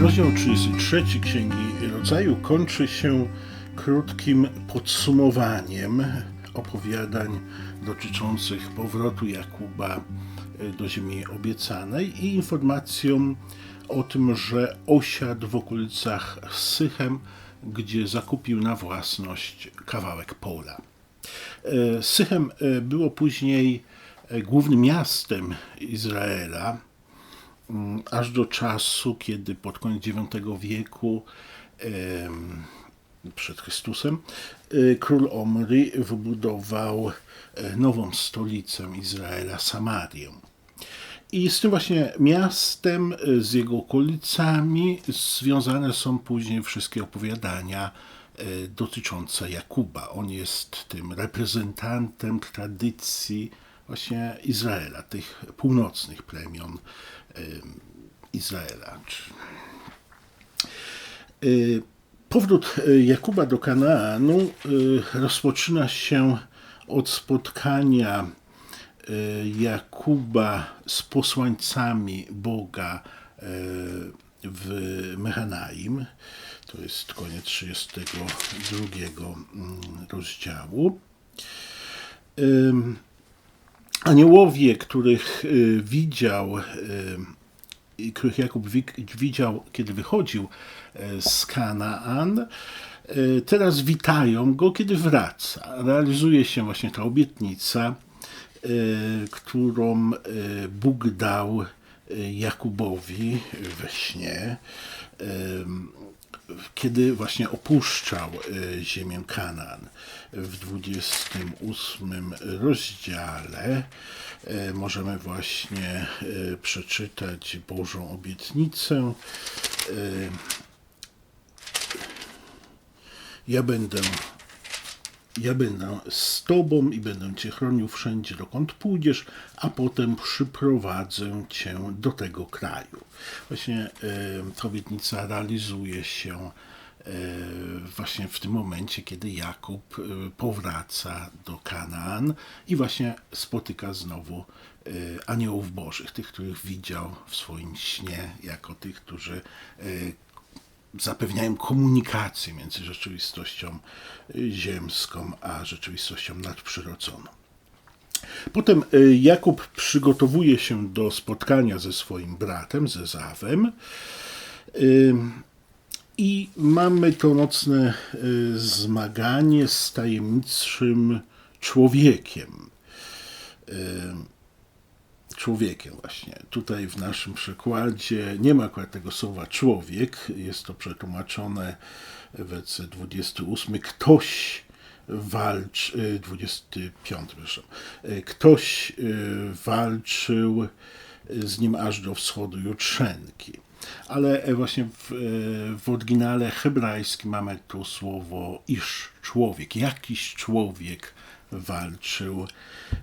Rozdział 33 Księgi Rodzaju kończy się krótkim podsumowaniem opowiadań dotyczących powrotu Jakuba do ziemi obiecanej i informacją o tym, że osiadł w okolicach Sychem, gdzie zakupił na własność kawałek pola. E, Sychem e, było później e, głównym miastem Izraela, aż do czasu, kiedy pod koniec IX wieku przed Chrystusem król Omry wybudował nową stolicę Izraela, Samarię. I z tym właśnie miastem, e, z jego okolicami związane są później wszystkie opowiadania e, dotyczące Jakuba. On jest tym reprezentantem tradycji właśnie Izraela, tych północnych plemion em, Izraela. Y, Powrót Jakuba do Kanaanu rozpoczyna się od spotkania Jakuba z posłańcami Boga y, w Mechanaim. To jest koniec 32 mm, rozdziału. Aniołowie, których y, widział, y, których Jakub wi- widział, kiedy wychodził z Kanaan, teraz witają go, kiedy wraca. Realizuje się właśnie ta obietnica, którą e, Bóg dał e, Jakubowi we śnie, kiedy właśnie opuszczał ziemię Kanaan. W 28 rozdziale możemy właśnie przeczytać Bożą obietnicę. Ja będę ja będę z Tobą i będę Cię chronił wszędzie, dokąd pójdziesz, a potem przyprowadzę Cię do tego kraju. Właśnie ta obietnica realizuje się właśnie w tym momencie, kiedy Jakub powraca do Kanaan i właśnie spotyka znowu aniołów bożych, tych, których widział w swoim śnie, jako tych, którzy zapewniają komunikację między rzeczywistością ziemską a rzeczywistością nadprzyrodzoną. Potem y, Jakub przygotowuje się do spotkania ze swoim bratem, ze Zawem. Y, I mamy to nocne y, zmaganie z tajemniczym człowiekiem człowiekiem właśnie. Tutaj w naszym przekładzie nie ma akurat tego słowa człowiek, jest to przetłumaczone w wersie 28. Ktoś walcz, y, 25, przepraszam. Y, Ktoś y, walczył z nim aż do wschodu Jutrzenki. Ale e, właśnie w, e, w oryginale hebrajskim mamy tu słowo iż, człowiek, jakiś człowiek walczył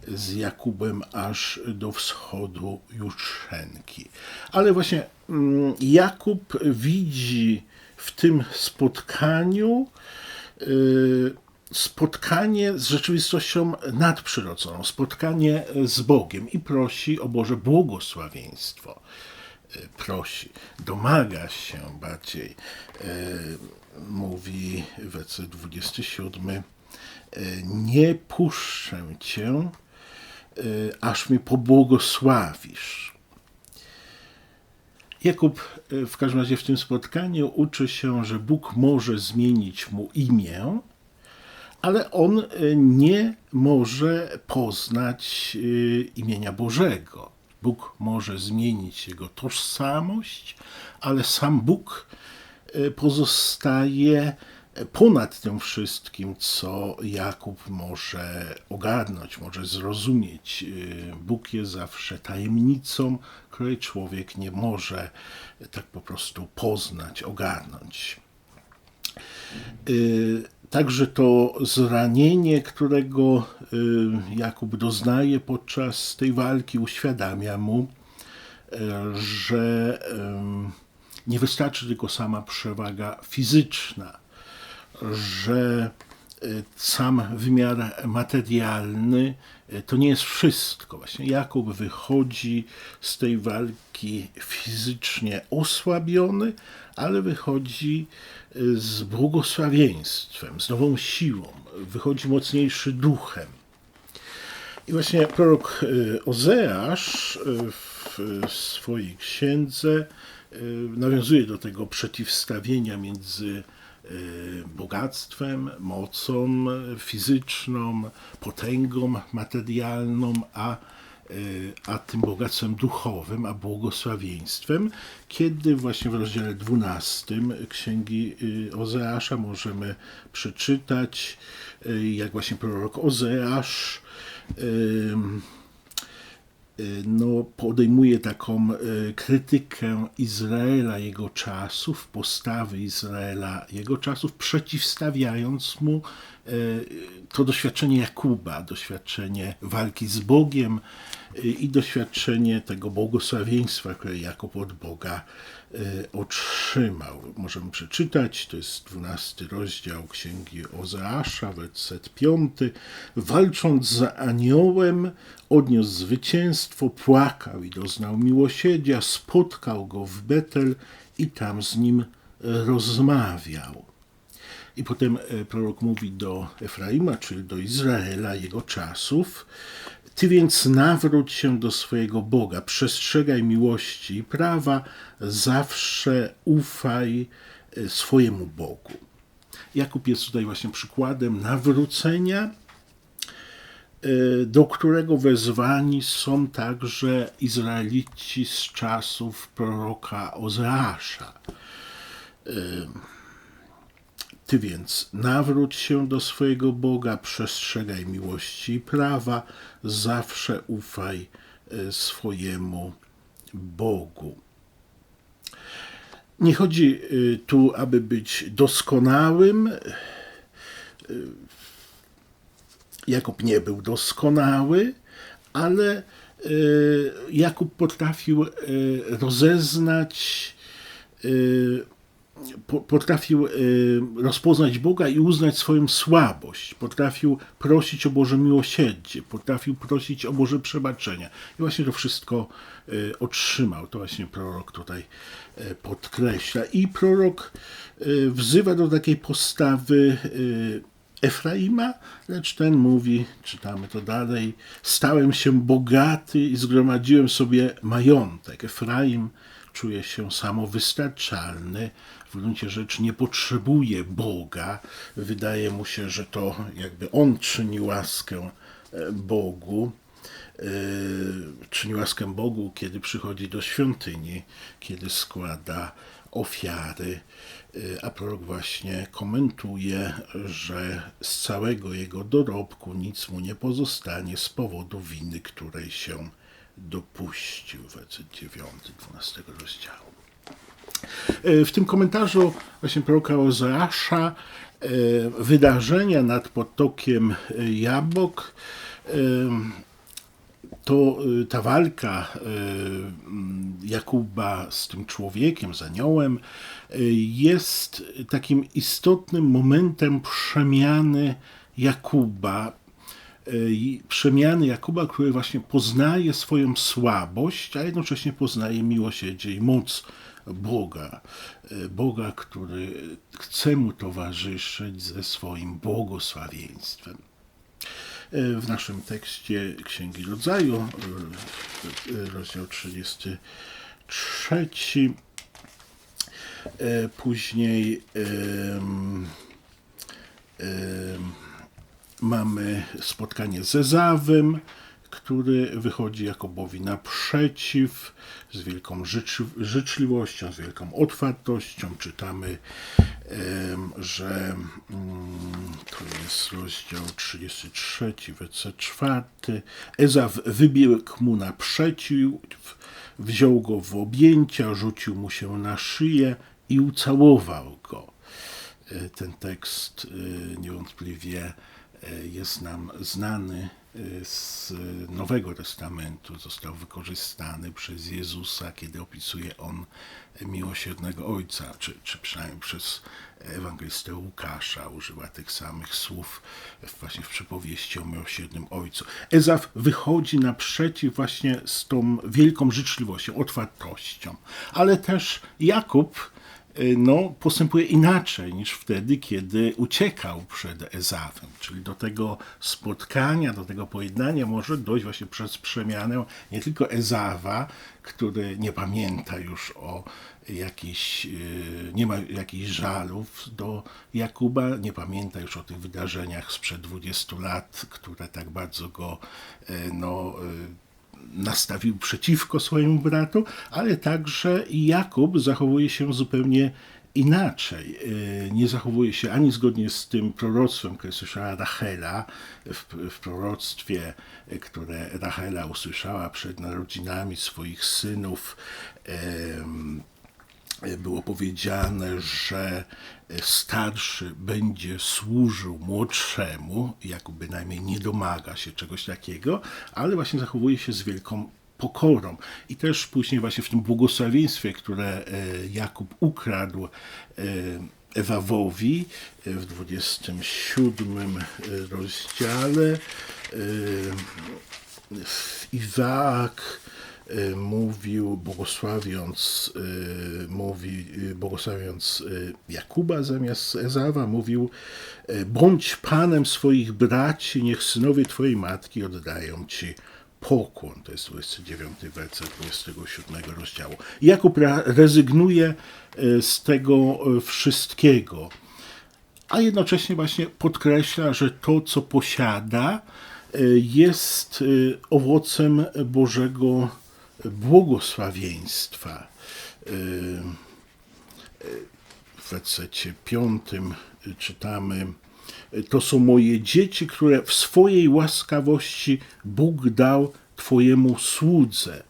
z Jakubem aż do wschodu Jutrzenki. Ale właśnie mm, Jakub widzi w tym spotkaniu y, spotkanie z rzeczywistością nadprzyrodzoną, spotkanie z Bogiem i prosi o Boże błogosławieństwo. Y, Prosi, domaga się bardziej, y, mówi werset 27, y, nie puszczę cię, y, aż mi pobłogosławisz. Jakub y, w każdym razie w tym spotkaniu uczy się, że Bóg może zmienić mu imię, ale on nie może poznać imienia Bożego. Bóg może zmienić jego tożsamość, ale sam Bóg pozostaje ponad tym wszystkim, co Jakub może ogarnąć, może zrozumieć. Y, Bóg jest zawsze tajemnicą, której człowiek nie może tak po prostu poznać, ogarnąć. Y, Także to zranienie, którego y, Jakub doznaje podczas tej walki, uświadamia mu, że nie wystarczy tylko sama przewaga fizyczna, że sam wymiar materialny to nie jest wszystko. Właśnie Jakub wychodzi z tej walki fizycznie osłabiony, ale wychodzi z błogosławieństwem, z nową siłą, wychodzi mocniejszy duchem. I właśnie prorok Ozeasz w swojej księdze nawiązuje do tego przeciwstawienia między bogactwem, mocą fizyczną, potęgą materialną, a, a tym bogactwem duchowym, a błogosławieństwem, kiedy właśnie w rozdziale 12 Księgi Ozeasza możemy przeczytać, jak właśnie prorok Ozeasz no, podejmuje taką krytykę Izraela jego czasów, postawy Izraela jego czasów, przeciwstawiając mu to doświadczenie Jakuba, doświadczenie walki z Bogiem i doświadczenie tego błogosławieństwa, które Jakub od Boga otrzymał. Możemy przeczytać, to jest 12 rozdział Księgi Ozeasza, werset 5. Walcząc za aniołem, odniósł zwycięstwo, płakał i doznał miłosierdzia, spotkał go w Betel i tam z nim rozmawiał. I potem prorok mówi do Efraima, czyli do Izraela jego czasów, ty więc nawróć się do swojego Boga, przestrzegaj miłości i prawa, zawsze ufaj swojemu Bogu. Jakub jest tutaj właśnie przykładem nawrócenia, do którego wezwani są także Izraelici z czasów proroka Ozeasza. Ty więc nawróć się do swojego Boga, przestrzegaj miłości i prawa, zawsze ufaj swojemu Bogu. Nie chodzi tu, aby być doskonałym. Jakub nie był doskonały, ale Jakub potrafił rozeznać potrafił rozpoznać Boga i uznać swoją słabość, potrafił prosić o Boże miłosierdzie, potrafił prosić o Boże przebaczenia. I właśnie to wszystko otrzymał. To właśnie prorok tutaj podkreśla. I prorok wzywa do takiej postawy Efraima, lecz ten mówi, czytamy to dalej, stałem się bogaty i zgromadziłem sobie majątek. Efraim czuje się samowystarczalny, w gruncie rzeczy nie potrzebuje Boga. Wydaje mu się, że to jakby on czyni łaskę Bogu. Czyni łaskę Bogu, kiedy przychodzi do świątyni, kiedy składa ofiary. A prorok właśnie komentuje, że z całego jego dorobku nic mu nie pozostanie z powodu winy, której się dopuścił. Werset 9, 12 rozdziału. W tym komentarzu właśnie proroka Ozeasza wydarzenia nad potokiem Jabok to ta walka Jakuba z tym człowiekiem, z aniołem, jest takim istotnym momentem przemiany Jakuba, przemiany Jakuba, który właśnie poznaje swoją słabość, a jednocześnie poznaje miłosierdzie i moc Boga. Boga, który chce mu towarzyszyć ze swoim błogosławieństwem. W naszym tekście Księgi Rodzaju, rozdział 33, później mamy spotkanie z Ezawem, który wychodzi Jakobowi naprzeciw z wielką życzliwością, z wielką otwartością. Czytamy, że to jest rozdział 33, werset 4. Ezaw wybiegł mu naprzeciw, wziął go w objęcia, rzucił mu się na szyję i ucałował go. Ten tekst niewątpliwie jest nam znany z Nowego Testamentu został wykorzystany przez Jezusa, kiedy opisuje on miłosiernego Ojca, czy, czy przynajmniej przez ewangelistę Łukasza używa tych samych słów właśnie w przypowieści o miłosiernym Ojcu. Ezaf wychodzi naprzeciw właśnie z tą wielką życzliwością, otwartością, ale też Jakub no, postępuje inaczej niż wtedy, kiedy uciekał przed Ezawem. Czyli do tego spotkania, do tego pojednania może dojść właśnie przez przemianę nie tylko Ezawa, który nie pamięta już o jakichś, y, nie ma jakichś żalów do Jakuba, nie pamięta już o tych wydarzeniach sprzed 20 lat, które tak bardzo go y, no, nastawił przeciwko swojemu bratu, ale także Jakub zachowuje się zupełnie inaczej. E, nie zachowuje się ani zgodnie z tym proroctwem, które słyszała Rachela w, w proroctwie, które Rachela usłyszała przed narodzinami swoich synów było powiedziane, że starszy będzie służył młodszemu, jak bynajmniej nie domaga się czegoś takiego, ale właśnie zachowuje się z wielką pokorą. I też później właśnie w tym błogosławieństwie, które e, Jakub ukradł e, Ewawowi e, w 27 rozdziale, Izaak mówił, błogosławiąc, y, mówi, y, błogosławiąc Jakuba zamiast Ezawa, mówił bądź panem swoich braci, niech synowie twojej matki oddają ci pokłon. To jest 29 werset 27 rozdziału. Jakub rezygnuje z tego wszystkiego, a jednocześnie właśnie podkreśla, że to, co posiada, jest owocem Bożego błogosławieństwa. Y, y, w wersecie piątym czytamy: To są moje dzieci, które w swojej łaskawości Bóg dał Twojemu słudze.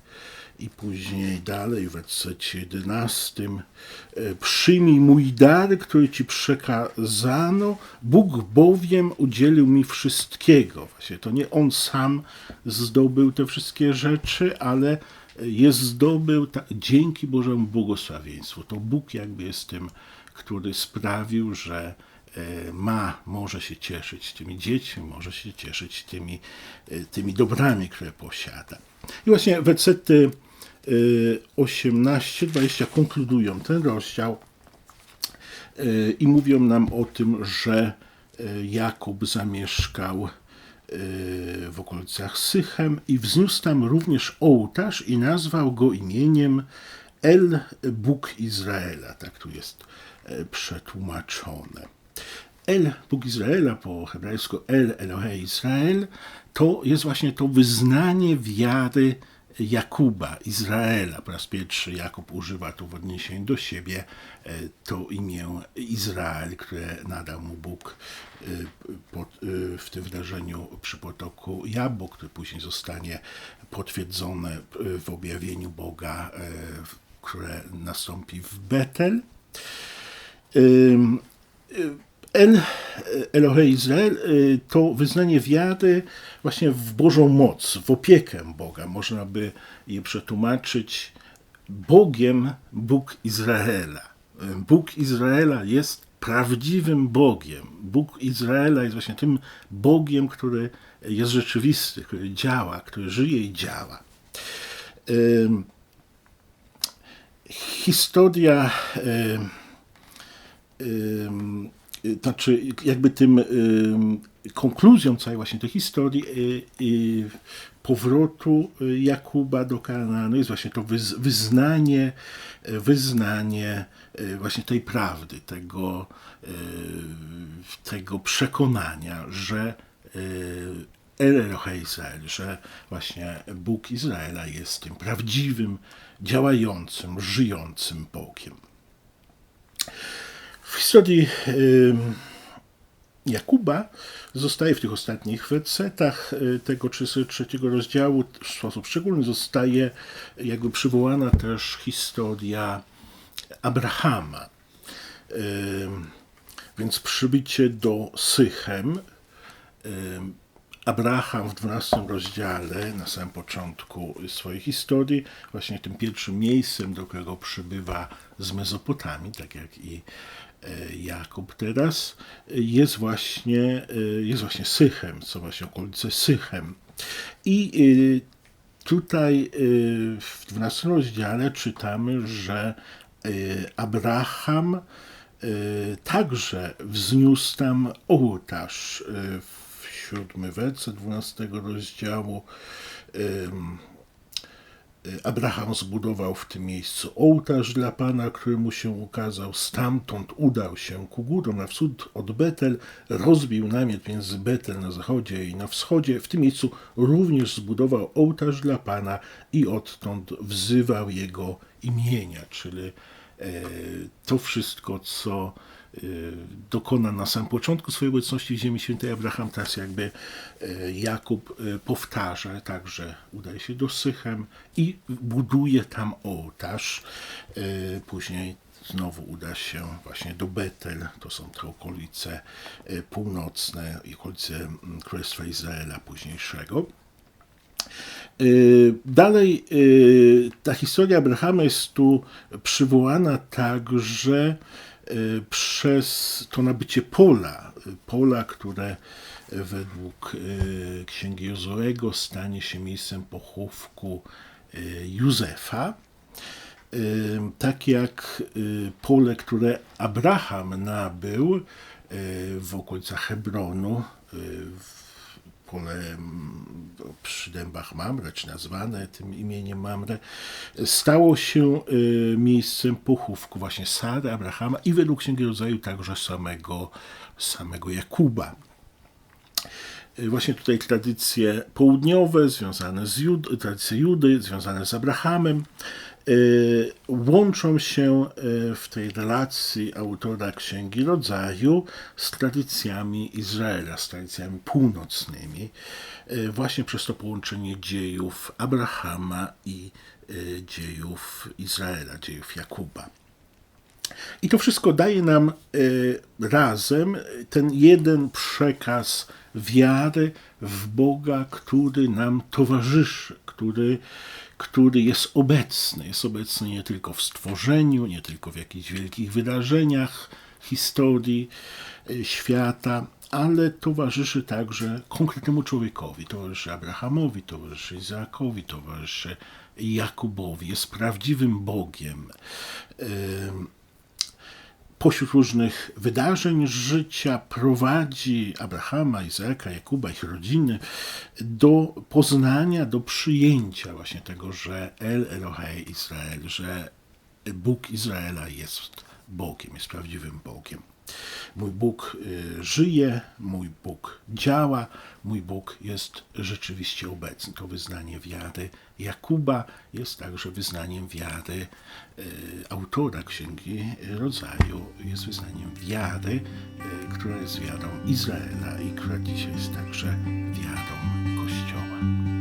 I później dalej w wersecie 11 Przyjmij mój dar, który Ci przekazano, Bóg bowiem udzielił mi wszystkiego. Właśnie to nie On sam zdobył te wszystkie rzeczy, ale je zdobył ta, dzięki Bożemu błogosławieństwu. To Bóg jakby jest tym, który sprawił, że e, ma, może się cieszyć tymi dziećmi, może się cieszyć tymi, e, tymi dobrami, które posiada. I właśnie wersety 18-20 e, konkludują ten rozdział i mówią nam o tym, że Jakub zamieszkał w okolicach Sychem i wzniósł tam również ołtarz i nazwał go imieniem El Bóg Izraela. Tak tu jest przetłumaczone. El Bóg Izraela, po hebrajsku El Elohe Izrael, to jest właśnie to wyznanie wiary Jakuba, Izraela. Po raz pierwszy Jakub używa tu w odniesieniu do siebie e, to imię Izrael, które nadał mu Bóg e, e, w tym wydarzeniu przy potoku Jabłok, które później zostanie potwierdzone w objawieniu Boga, które nastąpi w Betel. Elohe Izrael y, to wyznanie wiary właśnie w Bożą moc, w opiekę Boga. Można by je przetłumaczyć Bogiem Bóg Izraela. Bóg Izraela jest prawdziwym Bogiem. Bóg Izraela jest właśnie tym Bogiem, który jest rzeczywisty, który działa, który żyje i działa. Historia znaczy jakby tym y, konkluzją całej właśnie tej historii y, powrotu Jakuba do Kanaanu jest właśnie to wyznanie, wyznanie właśnie tej prawdy, tego, tego przekonania, że El Elohe Izrael, że właśnie Bóg Izraela jest tym prawdziwym, działającym, żyjącym Bogiem. W historii Jakuba zostaje w tych ostatnich wersetach y, tego 33 rozdziału w sposób szczególny zostaje jakby przywołana też historia Abrahama. Więc przybycie do Sychem, Abraham w 12 rozdziale, na samym początku swojej historii, właśnie tym pierwszym miejscem, do którego przybywa z Mezopotamii, tak jak i Jakub teraz, jest właśnie, e, jest właśnie Sychem, co właśnie okolice Sychem. I e, tutaj w 12 rozdziale czytamy, że Abraham także wzniósł tam ołtarz w siódmy werset 12 rozdziału. Abraham zbudował w tym miejscu ołtarz dla Pana, który mu się ukazał. Stamtąd udał się ku górom na wschód od Betel, rozbił namiot między Betel na zachodzie i na wschodzie. W tym miejscu również zbudował ołtarz dla Pana i odtąd wzywał jego imienia, czyli e, to wszystko, co dokona na samym początku swojej obecności w ziemi świętej Abraham, teraz jakby y, Jakub y, powtarza, także udaje się do Sychem i buduje tam ołtarz. Później znowu uda się właśnie do Betel, to są te okolice północne i okolice mm, Królestwa Izraela późniejszego. Dalej ta historia Abrahama jest tu przywołana także Y, przez to nabycie pola, pola, które według y, księgi Jozoego stanie się miejscem pochówku y, Józefa. Tak jak pole, które Abraham nabył w okolicach Hebronu, w pole mm, przy dębach Mamre, czy nazwane tym imieniem Mamre, stało się y, miejscem pochówku właśnie Sary, Abrahama i według Księgi Rodzaju także samego, samego Jakuba. Y, właśnie tutaj tradycje południowe, związane z Jud, tradycje Judy, związane z Abrahamem, łączą się y, w tej relacji autora Księgi Rodzaju z tradycjami Izraela, z tradycjami północnymi, y, właśnie przez to połączenie dziejów Abrahama i dziejów Izraela, dziejów Jakuba. I to wszystko daje nam razem ten jeden przekaz wiary w Boga, który nam towarzyszy, który który jest obecny. Jest obecny nie tylko w stworzeniu, nie tylko w jakichś wielkich wydarzeniach historii e, świata, ale towarzyszy także konkretnemu człowiekowi. Towarzyszy Abrahamowi, towarzyszy Izaakowi, towarzyszy Jakubowi. Jest prawdziwym Bogiem pośród różnych wydarzeń życia prowadzi Abrahama, Izaaka, Jakuba, ich rodziny do poznania, do przyjęcia właśnie tego, że El Elohei Izrael, że Bóg Izraela jest Bogiem, jest prawdziwym Bogiem. Mój Bóg y, żyje, mój Bóg działa, mój Bóg jest rzeczywiście obecny. To wyznanie wiary Jakuba jest także wyznaniem wiary y, autora Księgi Rodzaju, jest wyznaniem wiary, y, która jest wiarą Izraela i która dzisiaj jest także wiarą Kościoła.